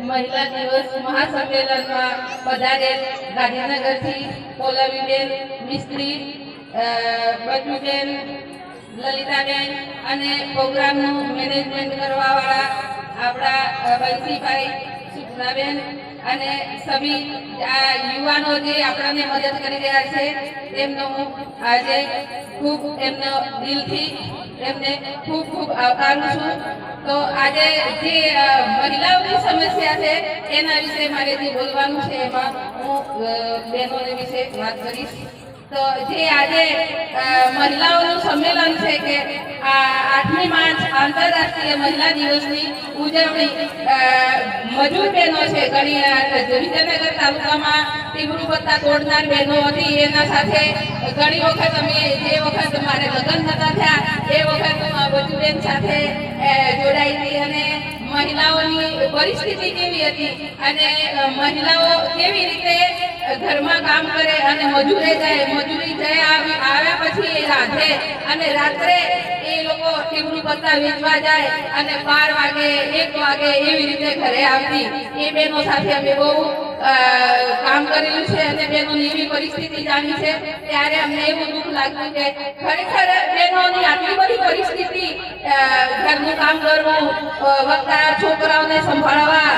મહિલા દિવસ મહાસંમેલનમાં પધારેલ ગાંધીનગરથી પોલવીબેન, મિસ્ત્રી બચુબેન, લલિતાબેન અને પ્રોગ્રામનું મેનેજમેન્ટ કરવાવાળા આપણા બંસીભાઈ સુખનાબેન અને સભી, આ યુવાનો જે આપણને મદદ કરી રહ્યા છે, તેમનો હું આજે ખૂબ એમનો દિલથી એમને ખૂબ ખૂબ આભારું છું. તો આજે જે મહિલાઓની સમસ્યા છે, એના વિશે મારે જે બોલવાનું છે એમાં હું બહેનોને વિશે વાત કરીશ. તો જે આજે મહિલાઓનું સંમેલન છે કે આઠમી માર્ચ આંતરરાષ્ટ્રીય મહિલા દિવસની ઉજવણી મજૂર બહેનો છે ઘણી વિદ્યાનગર તાલુકામાં ટીમરૂ પત્તા તોડનાર બહેનો હતી. એના સાથે ઘણી વખત અમે જે વખત મારે લગ્ન થતા થયા, એ વખત બચુબેન સાથે જોડાઈ હતી અને મહિલાઓની પરિસ્થિતિ કેવી હતી અને મહિલાઓ કેવી રીતે ઘરમાં કામ કરે અને મજૂરે જાય, મજૂરી જાય, આવી- આવ્યા પછી રાધે અને રાત્રે એ લોકો ટીમરું પત્તા વેચવા જાય અને બાર વાગે, એક વાગે એવી રીતે ઘરે આવતી. એ બહેનો સાથે અમે બહુ કામ કરેલું છે અને બહેનોની એવી પરિસ્થિતિ જાણી છે ત્યારે અમને એવું દુઃખ લાગ્યું કે ખરેખર બહેનોની આટલી બધી પરિસ્થિતિ ઘરનું કામ કરવું વત્તા છોકરાઓને સંભાળવા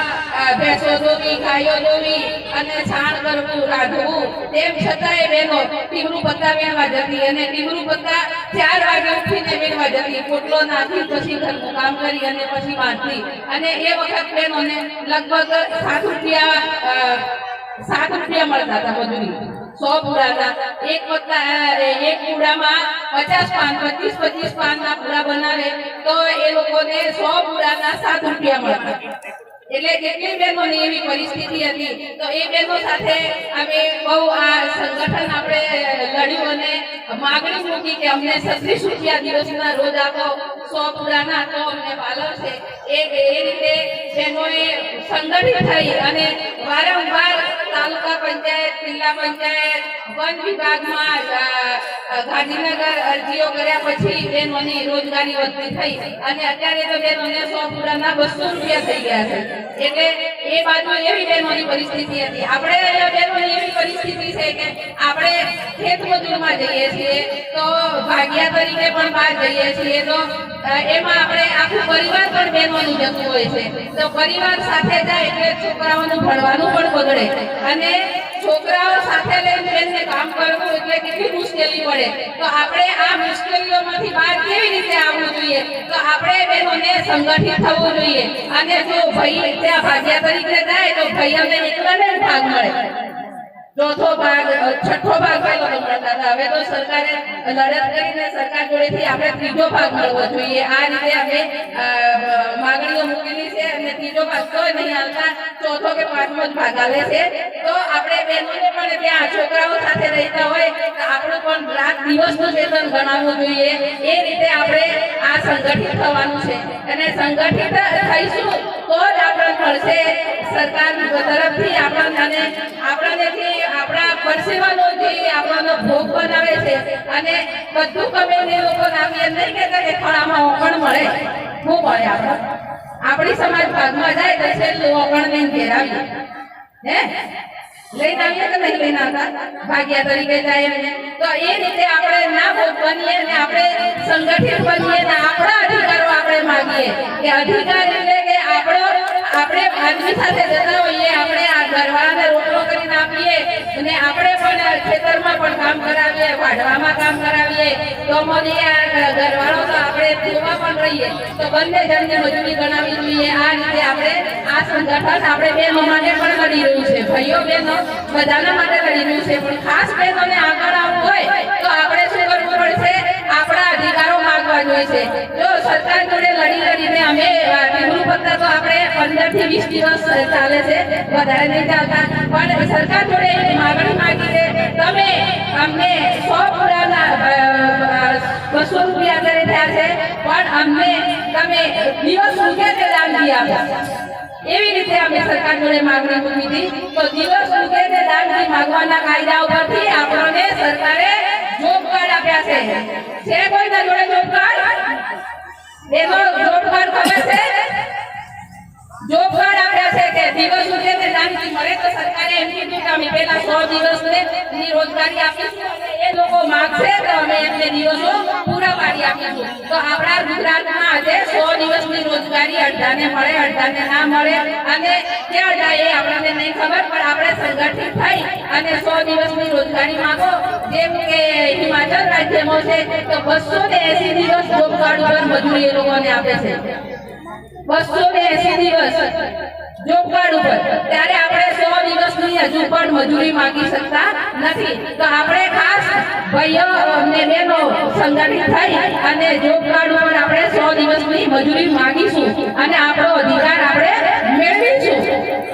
વખત લગભગ સાત રૂપિયા સાત રૂપિયા મળતા હતા મજૂરી. સો પૂરાના એક અ, એક પૂરામાં પચાસ પાન પચીસ પચીસ પાનના પૂરા બનાવે તો એ લોકોને સો પૂરાના સાત રૂપિયા મળતા. એટલે કેટલી બહેનોની એવી પરિસ્થિતિ હતી. તો એ બહેનો સાથે અમે બહુ આ સંગઠન આપણે લડ્યું અને માગણી મૂકી કે અમને છત્રીસ રૂપિયા દિવસના રોજ આપો, સો પુરાના તો અમને પાલવશે એ એ રીતે બહેનોએ સંગઠિત થઈ અને વારંવાર તાલુકા પંચાયત, જિલ્લા પંચાયત, વન વિભાગમાં ગાંધીનગર અરજીઓ કર્યા પછી બહેનોની રોજગારી વધતી થઈ. અને અત્યારે તો બહેનોને સો પૂરાના બસો રૂપિયા થઈ ગયા છે. એટલે એ બાજુ એવી બહેનોની પરિસ્થિતિ હતી. આપણે બહેનોની એવી પરિસ્થિતિ છે કે આપણે ખેત મજૂરમાં જઈએ છીએ, તો ભાગ્યા તરીકે પણ બહાર જઈએ છીએ, તો એમાં આપણે આખું પરિવાર પણ બહેનોનું જતું હોય છે. તો પરિવાર સાથે જાય એટલે છોકરાઓનું ભણવાનું પણ બગડે. અને છોકરાઓ સાથે લઈને બેનને કામ કરવું એટલે કેટલી મુશ્કેલી પડે. તો આપણે આ મુશ્કેલીઓમાંથી બહાર કેવી રીતે આવવું જોઈએ? તો આપણે બહેનોને સંગઠિત થવું જોઈએ. અને જો ભાઈ ત્યાં ભાગ્યા તરીકે જાય, તો ભાઈ અમને જ ભાગ મળે. ચોથો ભાગ છઠ્ઠો ભાગ પહેલો હતા હવે તો સરકારે લડત કરીને સરકાર જોડેથી આપણે ત્રીજો ભાગ મળવો જોઈએ. આ રીતે મૂકેલી છે અને ત્રીજો ભાગ તો નહીં હાલતા ચોથો કે પાંચમો જ ભાગ આવે છે. તો આપણે બહેનોને પણ ત્યાં છોકરાઓ સાથે રહેતા હોય, તો આપણું પણ રાત દિવસનું વેતન ગણાવવું જોઈએ. એ રીતે આપણે આ સંગઠિત થવાનું છે. અને સંગઠિત થઈશું તો જ આપણને મળશે સરકાર તરફથી આપણને આપણાથી આપણા પરસેવાનો જે આપણને ભોગ બનાવે છે, અને બધું કમે લોકો નામ એમ નહીં કહેતા કે ખોળામાં પણ મળે. શું મળે આપણે આપણી સમાજ ભાગમાં જાય તો છેલ્લું આપણને ઘેર આવીએ હે? લઈને આવીએ કે નહીં લઈને આવતા? ભાગ્યા તરીકે જાય તો એ રીતે આપણે ના બનીએ ને આપણે સંગઠિત બનીએ ને આપણા અધિકારો આપણે માંગીએ કે અધિકાર એટલે કે આપણો, આપણે આદમી સાથે જતા હોઈએ, આપણે આ ઘરવાળાને રોટલો કરીને આપીએ અને આપણે પણ ખેતરમાં પણ કામ કરાવીએ, વાઢવામાં કામ કરાવીએ. તો મને ઘરવાળો તો આપણે તેમાં પણ રહીએ. તો બંને જણને મજૂરી ગણાવી જોઈએ. આ રીતે આપણે આ સંગઠન આપણે બહેનો માટે પણ કરી રહ્યું છે. ભાઈઓ, બહેનો, બધાના માટે કરી રહ્યું છે. પણ ખાસ બહેનોને આગળ આવવું હોય તો આપણે શું કરવું પડશે? આપણા અધિકારો માંગવા જોઈએ છે. જો સરકાર જોડે લડી લડીને અમે બિહુલ પત્તા તો આપણે પંદરથી વીસ દિવસ ચાલે છે. વધારે નહીં ચાલતા. પણ સરકાર જોડે માગણી માંગી છે તમે અમને સો પુરાના બસો રૂપિયા કરી રહ્યા છે, પણ અમને તમે દિવસ ઉગે દાન દી આપ્યા. એવી રીતે અમે સરકાર જોડે માંગણી મૂકી હતી. તો દિવસ ઉગે તે દાન દી માંગવાના કાયદા ઉપરથી આપણને સરકારે જોબ કાર્ડ આપ્યા છે. છે કોઈના જોડે જોબ કાર્ડ એનો જોબ કાર્ડ ખબર છે જોબ કાર્ડ આપ્યા છે કે સો દિવસની રોજગારી આપીશું એ લોકો માંગશે તો અમે એમને દિવસો પૂરા પાડી આપીશું. તો આપણા સંગઠિત થઈ અને સો દિવસની રોજગારી માંગો. જેમ કે હિમાચલ રાજ્યમાં છે, તો બસો ને એસી દિવસ જોબ કાર્ડ ઉપર મજૂરી એ લોકોને આપે છે. બસો ને એસી દિવસ. જોબ કાર્ડ ઉપર. ત્યારે આપણે સો દિવસની હજુ પણ મજૂરી માંગી શકતા નથી. તો આપણે ખાસ ભાઈઓ અને બહેનો સંગઠિત થઈ અને જોબ કાર્ડ ઉપર આપણે સો દિવસની મજૂરી માંગીશું અને આપણો અધિકાર આપણે મેળવીશું.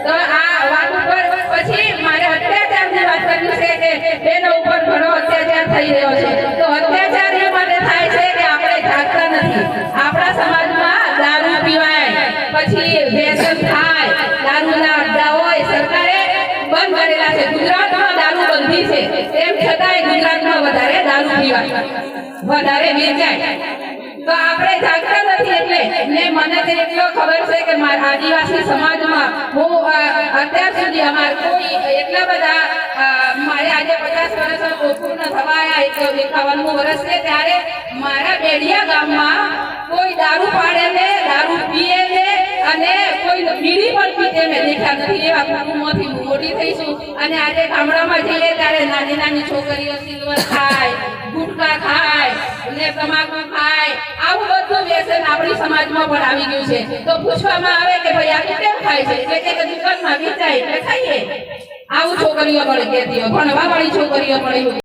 તો આ વાત ઉપર પછી મારે અત્યાચારની વાત કરવી છે કે બેનો ઉપર ઘણો અત્યાચાર થઈ રહ્યો છે. તો અત્યાચાર એ માટે થાય છે કે આપણે જાગતા નથી. આપણા સમાજમાં દારૂ પીવાય, પછી વ્યસન બંધ કરેલા છે. ગુજરાતમાં દારૂ બંધી છે. તેમ છતાંય ગુજરાતમાં વધારે દારૂ પીવા વધારે વેચાય. તો આપણે જાગતા નથી એટલે ને મને તે એટલો ખબર છે કે મારા આદિવાસી સમાજમાં હું અત્યાર સુધી અમાર કોઈ એટલા બધા મારે આજે પચાસ વર્ષ પૂર્ણ થવા એક એકાવનમું વર્ષ છે, ત્યારે મારા બેડિયા ગામમાં બીડી પણ પીતે મેં દેખ્યા નથી. એવા કુટુંબમાંથી મોટી થઈશું અને આજે ગામડામાં જઈએ ત્યારે નાની નાની છોકરીઓ સિલ્વર ખાય, ગુટકા ખાય ને તમાકુ ખાય. આવું બધું વ્યસન આપણી સમાજમાં પણ આવી ગયું છે. તો પૂછવામાં આવે કે ભાઈ આ તું કેમ ખાય છે? એટલે કે દુકાનમાં વેચાય એટલે ખાઈએ આવું છોકરીઓ પણ કહેતી હોય ભણવા વાળી છોકરીઓ પણ